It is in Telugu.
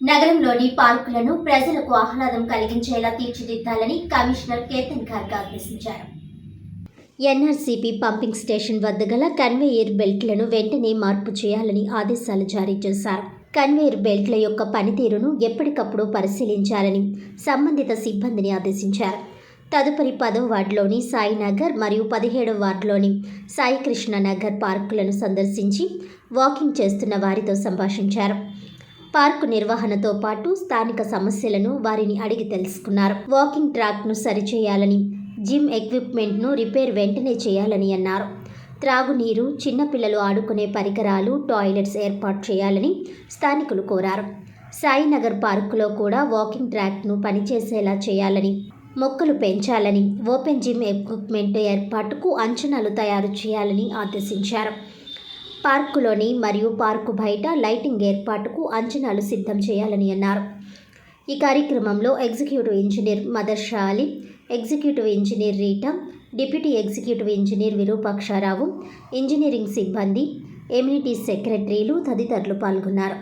నగరంలోని పార్కులను ప్రజలకు ఆహ్లాదం కలిగించేలా తీర్చిదిద్దాలని కమిషనర్ కేతన్ ఖార్గ్ ఆదేశించారు. ఎన్ఆర్సీపీ పంపింగ్ స్టేషన్ వద్ద గల కన్వేయర్ బెల్ట్లను వెంటనే మార్పు చేయాలని ఆదేశాలు జారీ చేశారు. కన్వేయర్ బెల్ట్ల యొక్క పనితీరును ఎప్పటికప్పుడు పరిశీలించాలని సంబంధిత సిబ్బందిని ఆదేశించారు. తదుపరి పదో వార్డులోని సాయినగర్ మరియు పదిహేడవ వార్డులోని సాయికృష్ణ నగర్ పార్కులను సందర్శించి వాకింగ్ చేస్తున్న వారితో సంభాషించారు. పార్కు నిర్వహణతో పాటు స్థానిక సమస్యలను వారిని అడిగి తెలుసుకున్నారు. వాకింగ్ ట్రాక్ను సరిచేయాలని జిమ్ ఎక్విప్మెంట్ను రిపేర్ వెంటనే చేయాలని అన్నారు. త్రాగునీరు చిన్నపిల్లలు ఆడుకునే పరికరాలు టాయిలెట్స్ ఏర్పాటు చేయాలని స్థానికులు కోరారు. సాయినగర్ పార్కులో కూడా వాకింగ్ ట్రాక్ను పనిచేసేలా చేయాలని మొక్కలు పెంచాలని ఓపెన్ జిమ్ ఎక్విప్మెంట్ ఏర్పాటుకు అంచనాలు తయారు చేయాలని ఆదేశించారు. పార్కులోని మరియు పార్కు బయట లైటింగ్ ఏర్పాటుకు అంచనాలు సిద్ధం చేయాలని అన్నారు. ఈ కార్యక్రమంలో executive engineer Madar Ali executive engineer Rita deputy executive engineer Virupaksharao engineering సిబ్బంది ఎంఈటీ సెక్రటరీలు తదితరులు పాల్గొన్నారు.